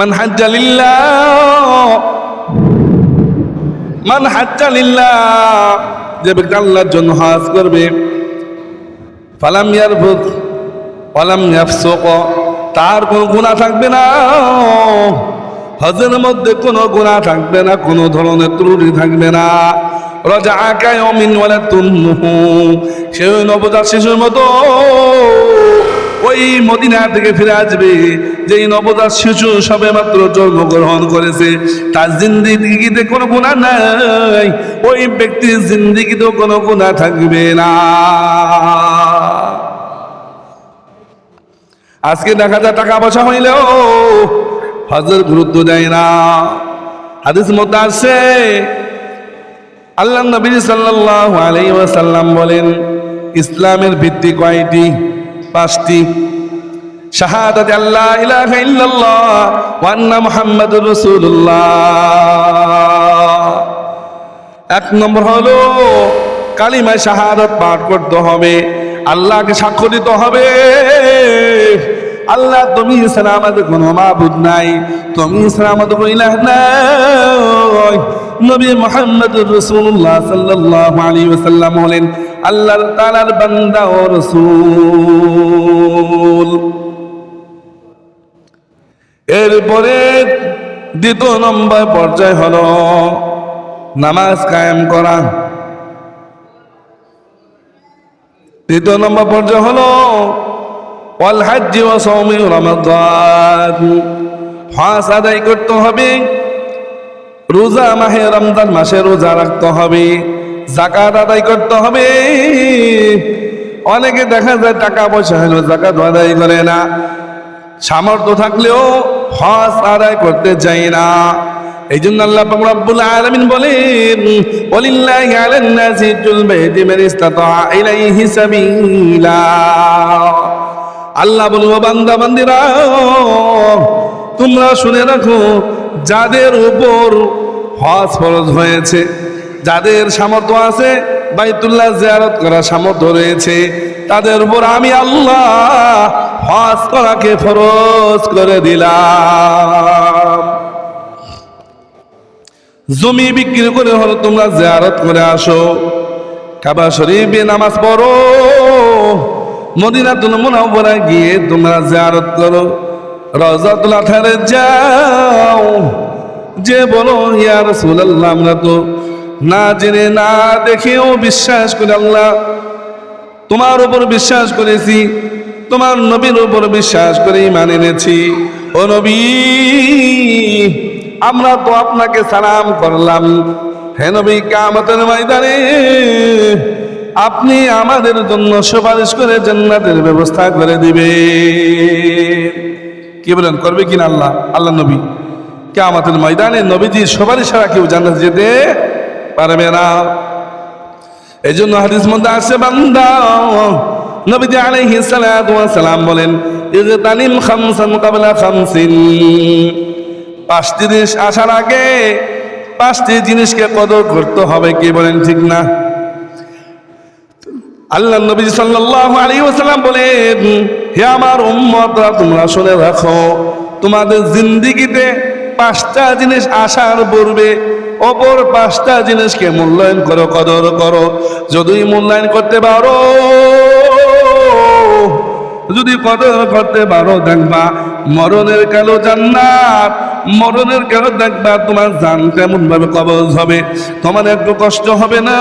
মান হাজ্জালিল্লাহ মান হাজ্জালিল্লাহ যে ব্যক্তি আল্লাহর জন্য হজ করবে, ফালাম ইয়ারফুত ফালাম ইয়াফসুক, তার কোনো গুনাহ থাকবে না। হজের মধ্যে কোনো গুনাহ থাকবে না, কোনো ধরনের ত্রুটি থাকবে না। রাজা আকায় অমিন ওয়ালা তুন্নুহু সে নবজাত শিশুর মতো ওই মদিনা থেকে ফিরে আসবে। যেই নবজাত শিশু সবে মাত্র জন্মগ্রহণ করেছে, তার জিন্দিগিতে কোনো গুণা নাই। ওই ব্যক্তির জিন্দিগিতেও কোনো গুণা থাকবে না। আজকে দেখা যায় টাকা পয়সা হইলেও হজের গুরুত্ব দেয় না। হাদিস মতো আসছে আল্লাহ নবী সাল্লাল্লাহু আলাইহি ওয়াসাল্লাম বলেন, ইসলামের ভিত্তি কয়টি? পাঁচটি। শাহাদাত আল্লাহ ইলাহা ইল্লাল্লাহ ওয়া আন্না মুহাম্মাদুর রাসূলুল্লাহ। এক নম্বর হলো, কালিমায় শাহাদাত পাঠ করতে হবে, আল্লাহকে সাক্ষ্য দিতে হবে। আল্লাহ, তুমি ছাড়া আমাদের কোনো মাবুদ নাই, তুমি ছাড়া আমাদের কোনো ইলাহ নাই। নবী মোহাম্মদ রসুল্লাহ সাল্লাল্লাহু আলাইহি ওয়াসাল্লাম হলেন আল্লাহর তাআলার বান্দা ও রাসূল। এরপরে দ্বিতীয় নম্বর পর্যায় হলো নামাজ কায়েম করা। তৃতীয় নম্বর পর্যায় হলো, ওয়াল হাজ্জি ওয়া সাওমি রমাদান। হজ আদায় করতে হবে। রোজা মাহে রমজান মাসে রোজা রাখতে হবে, জাকাত আদায় করতে হবে। অনেকে দেখা যায় টাকা পয়সা হলো জাকাত আদায় করে না। সামর্থ্য থাকলেও হজ আদায় করতে চাই না। এই জন্য আল্লাহ রব্বুল আলামিন বলেন, ওয়ালিল্লাহি আলান নাসি জুল বাইতি মান ইসতাতা ইলাইহি সাবিলা। আল্লাহ বলব বান্দা, বান্দিরা, তোমরা শুনে রাখো যাদের উপর হজ ফরজ হয়েছে, যাদের সামর্থ্য আছে, বাইতুল্লাহ জিয়ারত করার সামর্থ্য রয়েছে, তাদের উপর আমি আল্লাহ হজ করাকে ফরজ করে দিলাম। জমি বিক্রি করে হলো তোমরা জিয়ারত করে আসো। কাবা শরীফে নামাজ পড়ো। মদিনাতুল মুনাওয়ারা গিয়ে তোমরা জিয়ারত করো। রওজাতুল আথারে যাও। যে বলো, ইয়া রাসূলুল্লাহ, আমরা তো না জেনে, না দেখেও বিশ্বাস করে আল্লাহ। তোমার উপর বিশ্বাস করেছি, তোমার নবীর উপর বিশ্বাস করে ইমান এনেছি। ও নবী, আমরা তো আপনাকে সালাম করলাম। হে নবী কামতের ময়দানে আপনি আমাদের জন্য সুপারিশ করে জান্নাতের ব্যবস্থা করে দিবে কি বলেন, করবে কিনা আল্লাহ? আল্লাহ নবী। কামতের ময়দানে নবীজি সবারই ছাড়া কেউ জান্নাত যেতে পারবে না। এই জন্য হাদিস মধ্যে আসে বান্দা, নবীজি আলাইহিস সালাতু সালাম বলেন ইজতানিম খামসান ক্বাবলা খামসিন। পাঁচটি জিনিস আসার আগে পাঁচটি জিনিসকে কদর করতে হবে, কি বলেন ঠিক না? আল্লাহ নবী সাল্লাল্লাহু আলাইহি ওয়াসাল্লাম বলেন, হে আমার উম্মতরা, তোমরা শুনে রাখো, তোমাদের জিন্দিগিতে পাঁচটা জিনিস আসার পূর্বে অপর পাঁচটা জিনিসকে মূল্যায়ন করো, কদর করো। যদি মূল্যায়ন করতে পারো, যদি কদর করতে পারো, দেখবা মরণের কালো জান্নাত, মরণের কালো দেখবা তোমার জান কেমন ভাবে কবজ হবে, তোমার একটু কষ্ট হবে না।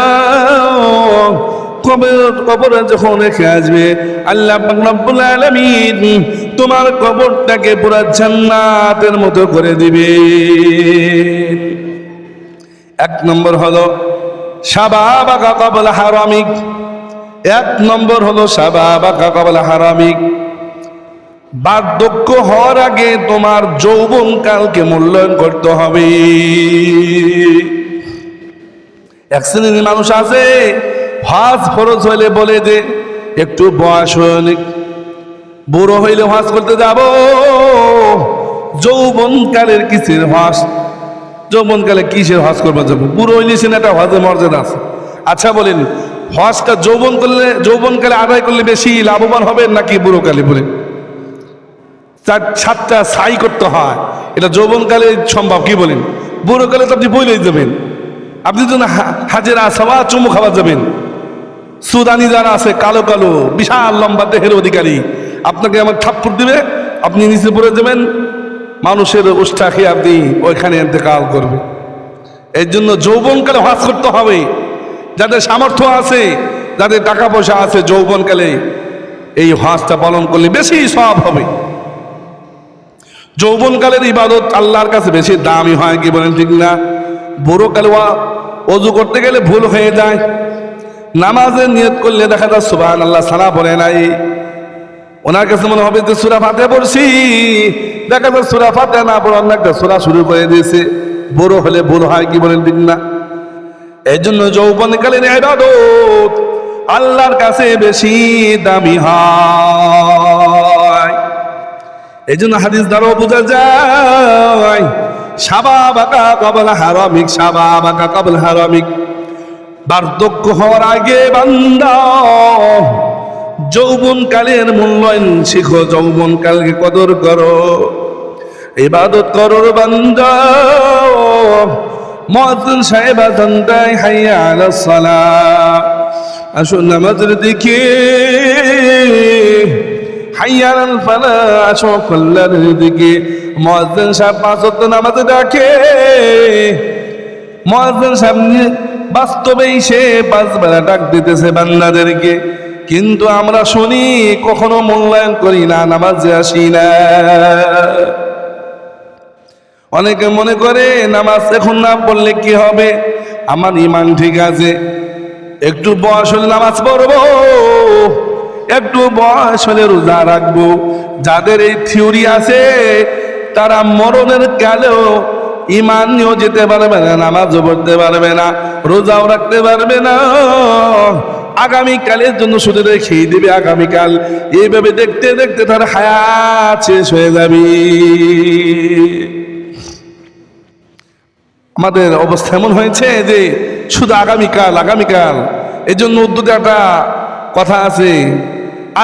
কবর যখন রেখে আসবে, আল্লাহ তোমার কবরটাকে পুরো জান্নাতের মতো করে দিবে। এক নম্বর হলো সাবাবাকা কবল হারামিক। এক নম্বর হলো সাবাবাকা কবল হারামিক। বার্ধক্য হওয়ার আগে তোমার যৌবন কালকে মূল্যায়ন করতে হবে। এক শ্রেণির মানুষ আছে হজ ফরজ হইলে বলে যে একটু বয়স হইলে, বুড়ো হইলে হজ করতে যাব। যৌবনকালের কিসের হজ? যৌবনকালে কিসের হজ করব যাব? বুড়ো হইলে সে একটা হজের মর্যাদা আছে। আচ্ছা বলেন, হজটা যৌবন করলে, যৌবনকালে আদায় করলে বেশি লাভবান হবে নাকি বুড়োকালে বলেন চার, সাতটা সাই করতে হয়। এটা যৌবনকালে সম্ভব কি বলেন? বুড়োকালে তো আপনি বইলেই যাবেন আপনি হা- হাজেরা সাওয়া চুমু খাওয়া যাবেন সুদানি যারা আছে, কালো কালো, বিশাল লম্বা দেহের অধিকারী, আপনাকে আমার থাপ্পড় দিবে, আপনি নিচে পড়ে যাবেন, মানুষের উষ্ঠা খেয়ে আপনি ওইখানে এতেকাল করবে। এর জন্য যৌবনকালে হজ করতে হবে। যাদের সামর্থ্য আছে, যাদের টাকা পয়সা আছে, যৌবনকালে এই হজটা পালন করলে বেশি সব হবে। যৌবনকালের ইবাদত আল্লাহর কাছে বেশি দামি হয় কি বলেন ঠিক না? বুড়ো কালে অজু করতে গেলে ভুল হয়ে যায়। নামাজের নিয়ত করলে দেখা যায় সুবাহ আল্লাহ সালা পড়ে নাই। ওনার কাছে মনে হবে যে সুরা ফাতে পড়ছি। দেখা যায় সুরা ফাতে না পড়ে অন্য একটা সুরা শুরু করে দিয়েছে। বড় হলে ভুল হয় কি বলেন ঠিক না? এই জন্য যৌবনকালীন ইবাদত আল্লাহর কাছে বেশি দামি হয়। এই জন্য হাদিস দ্বারাও বোঝা যায় সাবা বাকা কবল হারামিক সাবা বাকা কবল হারামিক। বার্ধক্য হওয়ার আগে বান্দা যৌবন কালের মূল্যায়ন শিখো যৌবন কালকে কদর করো, ইবাদত করো বান্দা। মহাজন সাহেব আজান্দাই হাইয়া আলা সালাহ আসুন নামাজের দিকে। হাইয়ার ফালা, আসো কল্যাণের দিকে। মহাজন সাহেব পাঁচ নামাজে ডাকে। মহাজন সামনে বাস্তবেই সে পাঁচ বেলা ডাক দিতেছে বান্দাদেরকে। কিন্তু আমরা শুনি, কখনো মূল্যায়ন করি না, নামাজে আসি না। অনেকে মনে করে, নামাজ এখন না পড়লে কি হবে? আমার ইমান ঠিক আছে। একটু বয়স হলে নামাজ পড়ব, একটু বয়স হলে রোজা রাখব। যাদের এই থিওরি আছে, তারা মরণের কালেও ইমান নিয়েও যেতে পারবে না, নামাজও পড়তে পারবে না, রোজাও রাখতে পারবে না। আগামীকালের জন্য শুধু রেখেই দেবে আগামীকাল। এইভাবে দেখতে দেখতে তার হায়াত শেষ হয়ে যাবে। আমাদের অবস্থা এমন হয়েছে যে শুধু আগামীকাল আগামীকাল। এই জন্য উদ্যোগে একটা কথা আছে,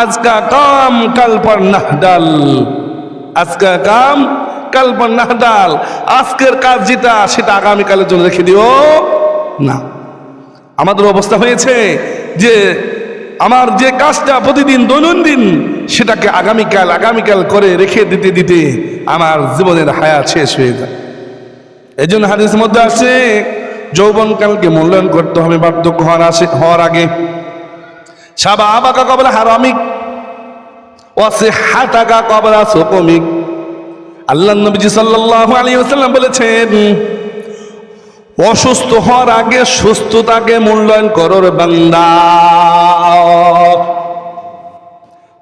আজকা কাম কাল পর নাহডাল আজকা কাম কাল পর নাহডাল আজকের কাজ যেটা, সেটা আগামীকালের জন্য রেখে দিও। না। আমাদের অবস্থা হয়েছে যে, আমার যে কাজটা প্রতিদিন দৈনন্দিন, সেটাকে আগামীকাল আগামীকাল করে রেখে দিতে দিতে আমার জীবনের হায়াত শেষ হয়ে যায়। এই জন্য হাদিসের মধ্যে আছে, যৌবনকালকে মূল্যায়ন করতে হবে, বার্ধক্য হওয়ার আসে, হওয়ার আগে। সাবা আবাকা কবলা হারামিক ওয়াসে হাতাকা কবলা সকমিক। আল্লাহ নবীজি সাল্লাল্লাহু আলাইহি ওয়াসাল্লাম বলেছেন, অসুস্থ হওয়ার আগে সুস্থতাকে মূল্যায়ন করো রে বান্দা।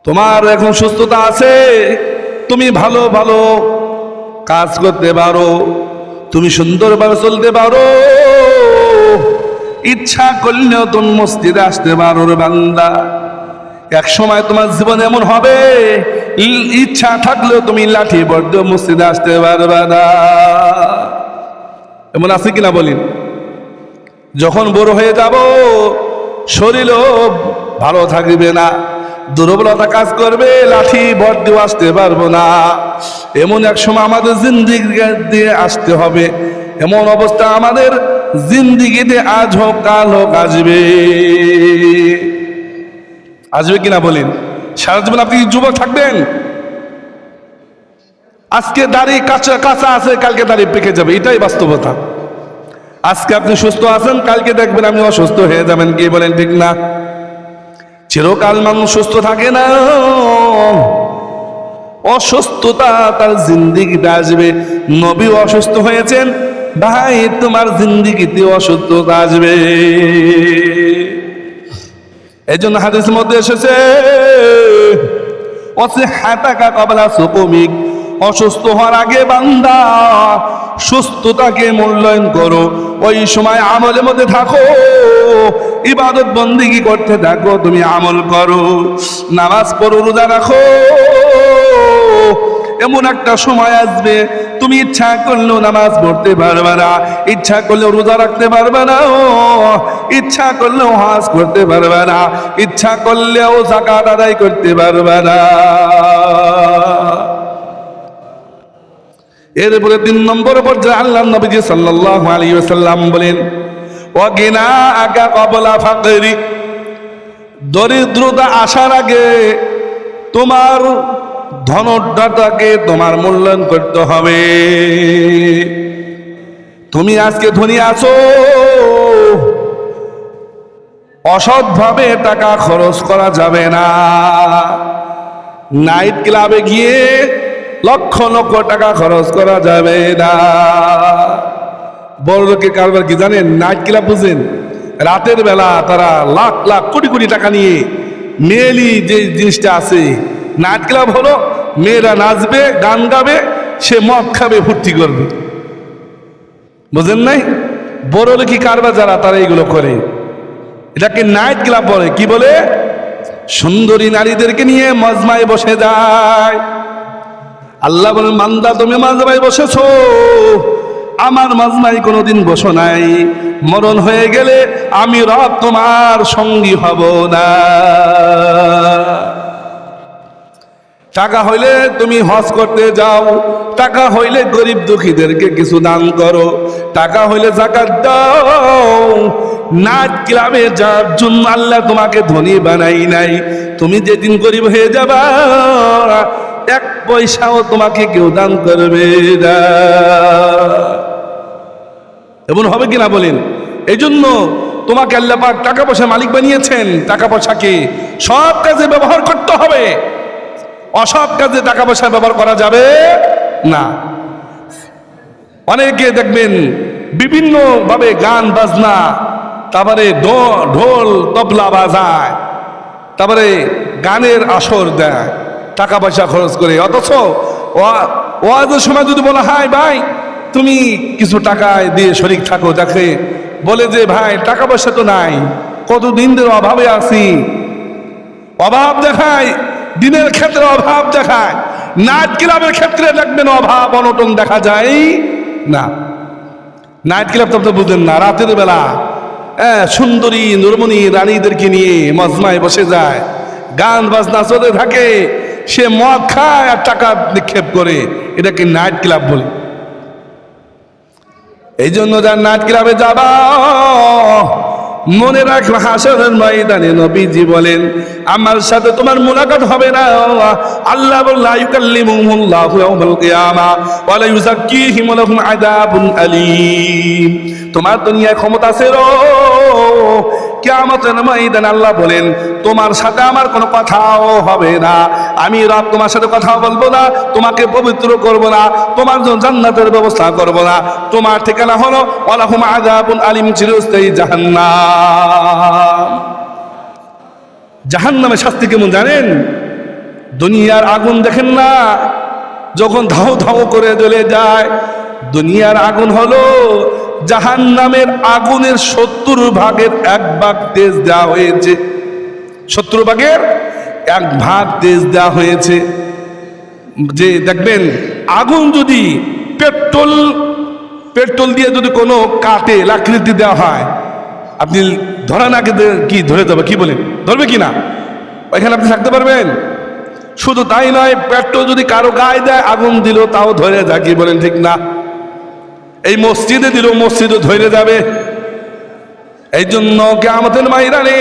তোমার এখন সুস্থতা আছে, তুমি ভালো ভালো কাজ করতে পারো, তুমি সুন্দরভাবে চলতে পারো। ইচ্ছা করলেও তুমি মসজিদে আসতে পারো বান্দা। এক সময় তোমার জীবন এমন হবে ইচ্ছা থাকলেও তুমি লাঠি বড্ড মসজিদে আসতে পারবে না। এমন আছে কিনা বলিন যখন বড় হয়ে যাব, শরীরও ভালো থাকবে না, দুর্বলতা কাজ করবে, লাঠি ভর দিয়ে আসতে পারব না। এমন এক সময় আমাদের জিন্দিগি দিয়ে আসতে হবে। এমন অবস্থা আমাদের জিন্দিগিতে আজ হোক, কাল হোক, আসবে। আসবে কিনা বলেন সারা জীবন আপনি যুবক থাকবেন? আজকে দাড়ি কাঁচা কাঁচা আছে, কালকে দাড়ি পেকে যাবে, এটাই বাস্তবতা। আজকে আপনি সুস্থ আছেন, কালকে দেখবেন আপনি অসুস্থ হয়ে যাবেন, কি বলেন ঠিক না? চিরকাল মানুষ সুস্থ থাকে না। অসুস্থতা তার জিন্দিগিতে আসবে। নবী অসুস্থ হয়েছেন, ভাই, তোমার জিন্দিগিতে অসুস্থতা আসবে। এই জন্য হাদিসের মধ্যে এসেছে অসুস্থ হওয়ার আগে বান্দা সুস্থতাকে মূল্যায়ন করো। ওই সময় আমলের মধ্যে থাকো, ইবাদত বন্দিগি করতে থাকো, তুমি আমল করো। নামাজ পড়ো, রোজা রাখো। এমন একটা সময় আসবে, তুমি ইচ্ছা করলেও নামাজ পড়তে পারবে না, ইচ্ছা করলেও রোজা রাখতে পারবে না, ও, ইচ্ছা করলেও হাজ করতে পারবে না, ইচ্ছা করলেও জাকাত আদায় করতে পারবে না। এরপরে তিন নম্বর পর্যায়ে আল্লাহ নবীজি সাল্লাল্লাহু আলাইহি ওয়াসাল্লাম বলেন, ওয়াগিনা আগা কবলা ফাকরি। দরিদ্রতা আসার আগে তোমার ধনটাকে তোমার মূল্যায়ন করতে হবে। তুমি আজকে ধনী আছো। অসৎভাবে টাকা খরচ করা যাবে না। নাইট ক্লাবে গিয়ে লক্ষ লক্ষ টাকা খরচ করা যাবে না। বড় লোকের কারবার কি জানেন? নাইট ক্লাব বুঝেন? রাতের বেলা তারা লাখ লাখ কোটি কোটি টাকা নিয়ে মেয়েলি যে জিনিসটা আছে নাইট ক্লাব হলো, মেয়েরা নাচবে, গান গাবে, সে মদ খাবে, ফুর্তি করবে। বুঝেন নাই? বড় লোকি কারবার যারা, তারা এগুলো করে। এটাকে নাইট ক্লাব বলে। কি বলে? সুন্দরী নারীদেরকে নিয়ে মজমায় বসে যায়। আল্লাহ বলেন মান্দা তুমি মাজমায় বসেছো। আমার মাজমায় কোনোদিন বসো নাই। মরণ হয়ে গেলে আমি রব তোমার সঙ্গী হব না। টাকা হইলে তুমি হজ করতে যাও, টাকা হইলে গরিব দুঃখীদেরকে কিছু দান করো, টাকা হইলে জাকাত দাও। নাচ ক্লাবে যার জন্য আল্লাহ তোমাকে ধনী বানাই নাই, তুমি যেদিন গরিব হয়ে যাবা, এক পয়সাও তোমাকে কেউ দান করবে না। এমন হবে কিনা বলেন? এই জন্য তোমাকে আল্লাহ পাক টাকা পয়সা মালিক বানিয়েছেন। টাকা পয়সাকে সব কাজে ব্যবহার করতে হবে। অসৎ কাজে টাকা পয়সা ব্যবহার করা যাবে না। অনেকে দেখবেন বিভিন্ন ভাবে গান, বাজনা, তারপরে ঢোল, তবলা বাজায়, তারপরে গানের আসর দেয়, টাকা পয়সা খরচ করে। অথচ ওয়া- ওয়াজের সময় যদি বলা হয়, ভাই, তুমি কিছু টাকা দিয়ে শরিক থাকো, দেখে বলে যে, ভাই, টাকা পয়সা তো নাই, কতদিন ধরে অভাবে আছি? অভাব দেখায় দিনের ক্ষেত্রে অভাব দেখায়। নাইট ক্লাবের ক্ষেত্রে দেখবেন অভাব, অনটন দেখা যায় না। নাইট ক্লাব তো আপনি বুঝলেন না, রাতের বেলা হ্যাঁ সুন্দরী, নুরমণি রানীদেরকে নিয়ে মজমায় বসে যায়। গান বাজনা চলতে থাকে, সে মদ খায় আর টাকা নিক্ষেপ করে। এটাকে নাইট ক্লাব বলে। এই জন্য যার নাইট ক্লাবে যাবা মনে রাখ হাসনের ময়দানে নবীজি বলেন, আমার সাথে তোমার মুলাকাত হবে না। আল্লাহ বললা ইউকাল্লিমুহুল্লাহু ইয়াউমাল কিয়ামা ওয়া লা ইউযাক্কিহিম লাহুম আযাবুন আলীম। তোমার দুনিয়ায় ক্ষমতা ছিল কিয়ামতের ময়দানে আল্লাহ বলেন, তোমার সাথে আমার কোনো কথাও হবে না। আমি রব তোমার সাথে কথা বলব না, তোমাকে পবিত্র করব না, তোমার জন্য জান্নাতের ব্যবস্থা করব না। তোমার ঠিকানা হলো, ওয়ালাহুম আযাবুন আলিম চিরস্থায়ী জাহান্নাম। জাহান্নামের শাস্তি কেমন জানেন? দুনিয়ার আগুন দেখেন না, যখন ধাও ধাও করে জ্বলে যায়, দুনিয়ার আগুন হলো জাহান নামের আগুনের সত্তর ভাগের এক ভাগ তেজ দেওয়া হয়েছে। সত্তর ভাগের এক ভাগ তেজ দেওয়া হয়েছে। যে দেখবেন, আগুন যদি পেট্রোল পেট্রোল দিয়ে যদি কোনো কাটে লাকৃতি দেওয়া হয়, আপনি ধরা না কি, ধরে দেবে কি বলেন? ধরবে কি না? ওইখানে আপনি থাকতে পারবেন। শুধু তাই নয়, পেট্রোল যদি কারও গায়ে দেয়, আগুন দিল তাও ধরে যায়, কি বলেন ঠিক না? এই মসজিদে দিল মসজিদও ধরে যাবে। এই জন্য কেমতের মাইরানে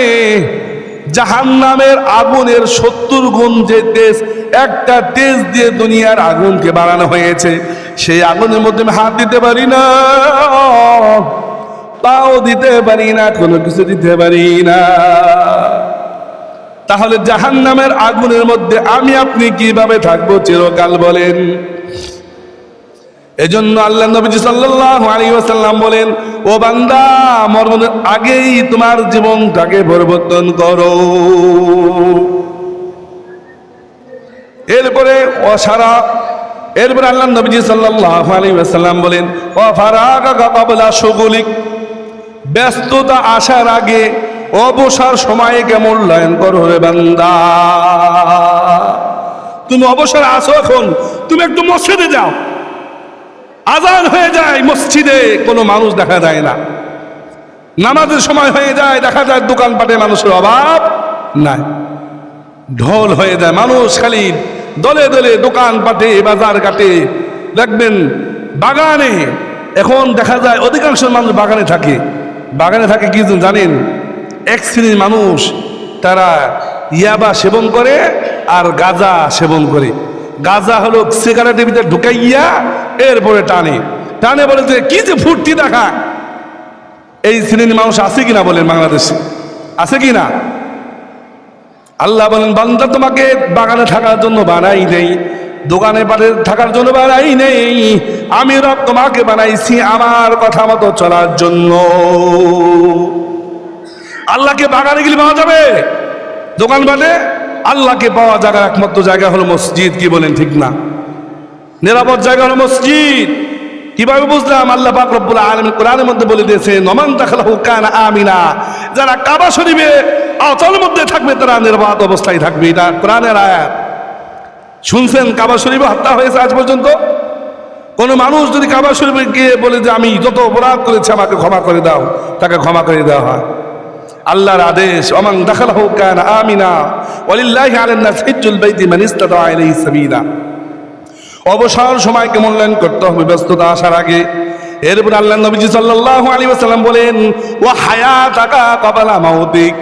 জাহান নামের আগুনের সত্তর গুণ যে তেজ, একটা তেজ দিয়ে দুনিয়ার আগুনকে বাড়ানো হয়েছে। সেই আগুনের মধ্যে আমি হাত দিতে পারি না, পাও দিতে পারি না, কোনো কিছু দিতে পারি না। তাহলে জাহান নামের আগুনের মধ্যে আমি আপনি কীভাবে থাকব? চিরকাল বলেন। এজন্য আল্লাহ নবীজি সাল্লাল্লাহু আলাইহি ওয়াসাল্লাম বলেন, ও বান্দা মরণের আগেই তোমার জীবনটাকে পরিবর্তন করো। এরপরে অসারা, এরপরে আল্লাহ নবীজি সাল্লাল্লাহু আলাইহি ওয়াসাল্লাম বলেন, ও ফারাগা ক্বাবলা শুগুলিক, ব্যস্ততা আসার আগে অবসর সময়কে মূল্যায়ন করো রে বান্দা? তুমি অবসর আসো এখন, তুমি একটু মসজিদে যাও। আজান হয়ে যায়, মসজিদে কোনো মানুষ দেখা যায় না। নামাজের সময় হয়ে যায়, দেখা যায় দোকানপাটে মানুষের অভাব নাই। ঢোল হয়ে যায়, মানুষ খালি দলে দলে দোকানপাটে বাজার ঘাটে দেখবেন বাগানে, এখন দেখা যায় অধিকাংশ মানুষ বাগানে থাকে। বাগানে থাকে কি জানেন? এক শ্রেণির মানুষ, তারা ইয়াবা সেবন করে আর গাঁজা সেবন করে। গাঁজা হলো সিগারেটের ভিতরে ঢুকাইয়া এরপরে টানে। টানে বলে যে, কি যে ফুর্তি দেখা। এই শ্রেণির মানুষ আছে কিনা বলেন বাংলাদেশে? আছে কিনা? আল্লাহ বলেন, বান্দা তোমাকে বাগানে থাকার জন্য বানাই নেই, দোকানে পারে থাকার জন্য বানাই নেই। আমি রব তোমাকে বানাইছি আমার কথা মতো চলার জন্য। আল্লাহকে বাগানে গেলে পাওয়া যাবে? দোকান বাটে আল্লাহকে পাওয়া জায়গার একমাত্র জায়গা হলো মসজিদ, কি বলেন ঠিক না? নিরাপদ জায়গা হলো মসজিদ। কীভাবে বুঝলাম? আল্লাহ পাক আলামিন কোরআনের মধ্যে বলে দিয়েছে নমান দাখালাহু কানা আমিনা যারা কাবা শরীফে অচল মধ্যে থাকবে, তারা নিরাপদ অবস্থায় থাকবে। এটা কোরআনের আয়াত। শুনছেন কাবা শরীফে হত্যা হয়েছে আজ পর্যন্ত? কোনো মানুষ যদি কাবা শরীফে গিয়ে বলে যে, আমি যত অপরাধ করেছি, আমাকে ক্ষমা করে দাও তাকে ক্ষমা করে দেওয়া হয়। আল্লাহর আদেশ অমান দাখালাহু কানা আমিনা ওয়ালিল্লাহি আলান নাস হিজ্জুল বাইতি মান ইসতাতা ইলাইহি সাবিলা অবসর সময়কে মূল্যায়ন করতে হবে, ব্যস্ততা আসার আগে। এরপর আল্লাহ নবীজি সাল্লাল্লাহু আলাইহি ওয়াসাল্লাম বলেন ও হায়াতাকা কবালা মাউতিক।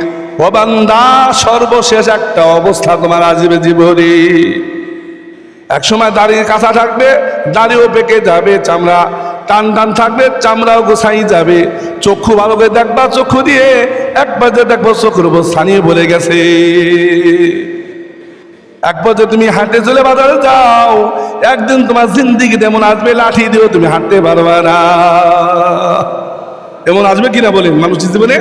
ও বান্দা, সর্বশেষ একটা অবস্থা তোমার আজীবে জীবনে। এক সময় দাড়ির কাঁচা থাকবে, দাড়িও পেকে যাবে, চামড়া টান টান থাকবে, চামড়াও গোছাই যাবে। চক্ষু ভালো করে দেখবা, চক্ষু দিয়ে একবার যে দেখব চক্ষুর উপর স্থানীয় বলে গেছে। এক পর্যায়ে তুমি হাঁটতে চলে বাজারে যাও, একদিন তোমার জিন্দিগি তেমন আসবে, লাঠি দিয়েও তুমি হাঁটতে পারবে না। এমন আসবে কিনা বলেন মানুষের জীবনে?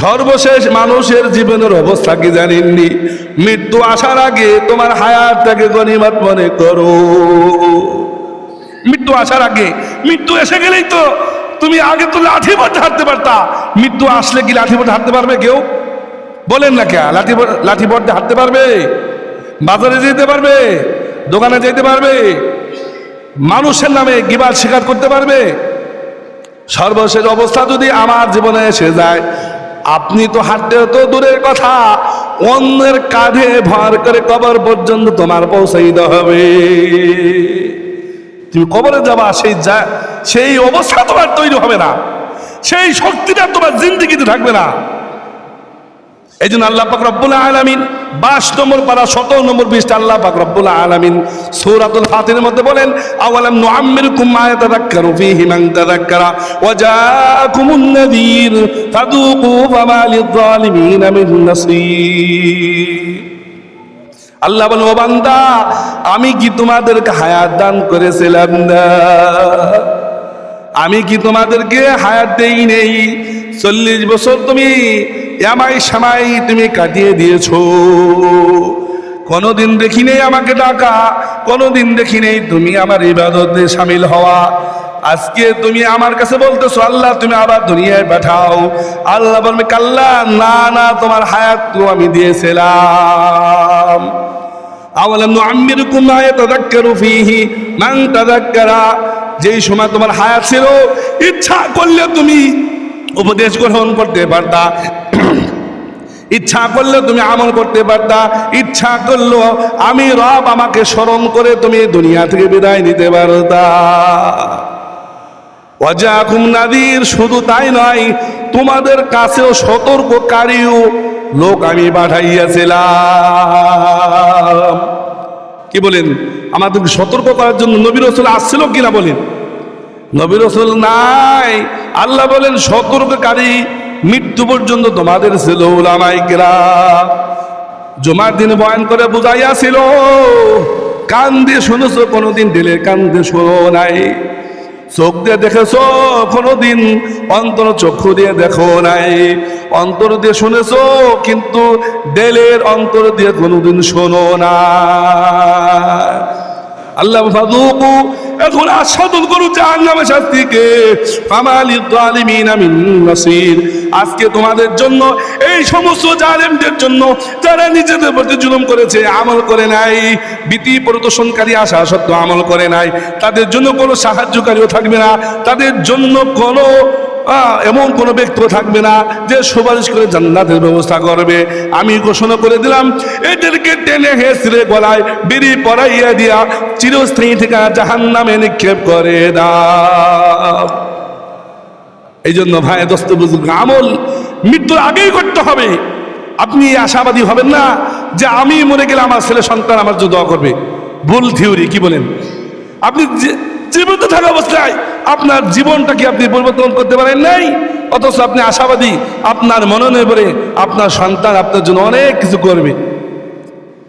সর্বশেষ মানুষের জীবনের অবস্থা কি জানেননি? মৃত্যু আসার আগে তোমার হায়াতটাকে গণিমত মনে করো। মৃত্যু আসার আগে, মৃত্যু এসে গেলেই তো তুমি আগে তো লাঠি পড়তে হাঁটতে পারতা। মৃত্যু আসলে কি লাঠি পড়তে হাঁটতে পারবে কেউ? বলেন না কে? লাঠি লাঠি পড়তে হাঁটতে পারবে? বাজারে যেতে পারবে? দোকানে যেতে পারবে? মানুষের নামে গিবার স্বীকার করতে পারবে? সর্বশেষ অবস্থা যদি আমার জীবনে এসে যায়, আপনি তো হাঁটতে তো দূরের কথা, অন্যের কাঁধে ভর করে কবর পর্যন্ত তোমার পৌঁছাইতে হবে। তুমি কবরে যাবা, সেই যা, সেই অবস্থা তোমার তৈরি হবে না। সেই শক্তিটা তোমার জিন্দিগিতে থাকবে না। এই জন্য আল্লাহ পাক রব্বুল আলামিন বাস নম্বর পারা শত নম্বর বিশটা আল্লাহ পাক রব্বুল আলামিন সূরাতুল ফাতিরের মধ্যে বলেন, আওয়ালাম নুআম্মিরকুম মা ইয়াতাযাক্কারু ফীহি মান তাযাক্কারা ওয়া জাআকুমুন নাযীর ফাযুকু ফামা লিয-যালিমিনা মিন নাসীর। আল্লাহ বলেন, ও বান্দা, আমি কি তোমাদেরকে হায়াত দান করেছিলাম না? আমি কি তোমাদেরকে হায়াত দেই নেই? চল্লিশ বছর তুমি এমাই সামাই তুমি কাটিয়ে দিয়েছ। কোনোদিন দেখি নেই আমাকে ডাকা, কোনোদিন দেখি নেই তুমি আমার ইবাদতে সামিল হওয়া। আজকে তুমি আমার কাছে বলতেছো, আল্লাহ তুমি আবার দুনিয়ায় পাঠাও। আল্লাহ বলবে, কাল্লা, না না, তোমার হায়াত তো আমি দিয়েছিলাম। আওয়ালাম যেই সময় তোমার হায়াত ছিল, ইচ্ছা করলে তুমি উপদেশ গ্রহণ করতে পারতা। ইচ্ছা করলে তুমি আমল করতে পারতা, ইচ্ছা করল আমি রব আমাকে স্মরণ করে তুমি দুনিয়া থেকে বিদায় নিতে পারতা। ওয়াজাকুম নাদির, শুধু তাই নয়, তোমাদের কাছেও সতর্ককারীও লোক আমি পাঠাইয়াছিলাম। কি বলেন? আমাদেরকে সতর্ক করার জন্য নবী রসুল আসছিল কিনা বলেন? নবী রসুল নাই। আল্লাহ বলেন, সতর্ককারী মৃত্যু পর্যন্ত তোমাদের ছিল জমার দিন বয়ান করে বুঝাইয়াছিল, কান দিয়ে শুনেছো, কোনোদিন দিলে কান দিয়ে শোনো নাই। চোখ দিয়ে দেখেছ, কোনোদিন অন্তর চক্ষু দিয়ে দেখো নাই। অন্তর দিয়ে শুনেছ, কিন্তু দেলের অন্তর দিয়ে কোনোদিন শোনো না। আল্লাহ এখন আস্বাদন করুন নামে শাস্তিকে। ফামালি জালিমিন মিন নাসির। আজকে তোমাদের জন্য, এই সমস্ত জালেমদের জন্য যারা নিজেদের প্রতি জুলুম করেছে, আমল করে নাই, ভীতি প্রদর্শনকারী আশা সত্ত্বেও আমল করে নাই, তাদের জন্য কোনো সাহায্যকারীও থাকবে না, তাদের জন্য কোনো এমন কোনো ব্যক্তিও থাকবে না যে সুপারিশ করে জান্নাতের ব্যবস্থা করবে। আমি ঘোষণা করে দিলাম, এদেরকে টেনে হেসড়ে গলায় বিড়ি পরাইয়া দিয়া চিরস্থায়ী থেকে জাহান নামে নিক্ষেপ করে দাও। এই জন্য ভাই, দোস্ত বুজুর্গ, আমল মৃত্যুর আগেই করতে হবে। আপনি আশাবাদী হবেন না যে আমি মরে গেলে আমার ছেলে সন্তান আমার জন্য দোয়া করবে। ভুল থিওরি, কি বলেন? আপনি জী- জীবিত থাকা অবস্থায় আপনার জীবনটা কি আপনি পরিবর্তন করতে পারেন নাই, অথচ আপনি আশাবাদী আপনার মননে আপনার সন্তান আপনার জন্য অনেক কিছু করবে।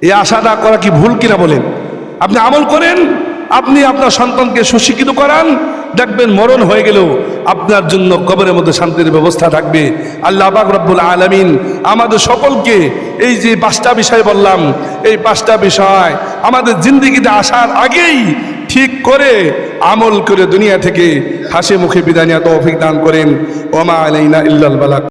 এই আশাটা করা কি ভুল কিনা বলেন? আপনি আমল করেন, আপনি আপনার সন্তানকে সুশিক্ষিত করান, দেখবেন মরণ হয়ে গেলেও আপনার জন্য কবরের মধ্যে শান্তির ব্যবস্থা থাকবে। আল্লাহ পাক রব্বুল আলমিন আমাদের সকলকে এই যে পাঁচটা বিষয় বললাম, এই পাঁচটা বিষয় আমাদের জিন্দিগিতে আসার আগেই ঠিক করে আমল করে দুনিয়া থেকে হাসি মুখে বিদায় নেওয়া তৌফিক দান করেন। ওমা আলাইনা ইল্লাল বালাক।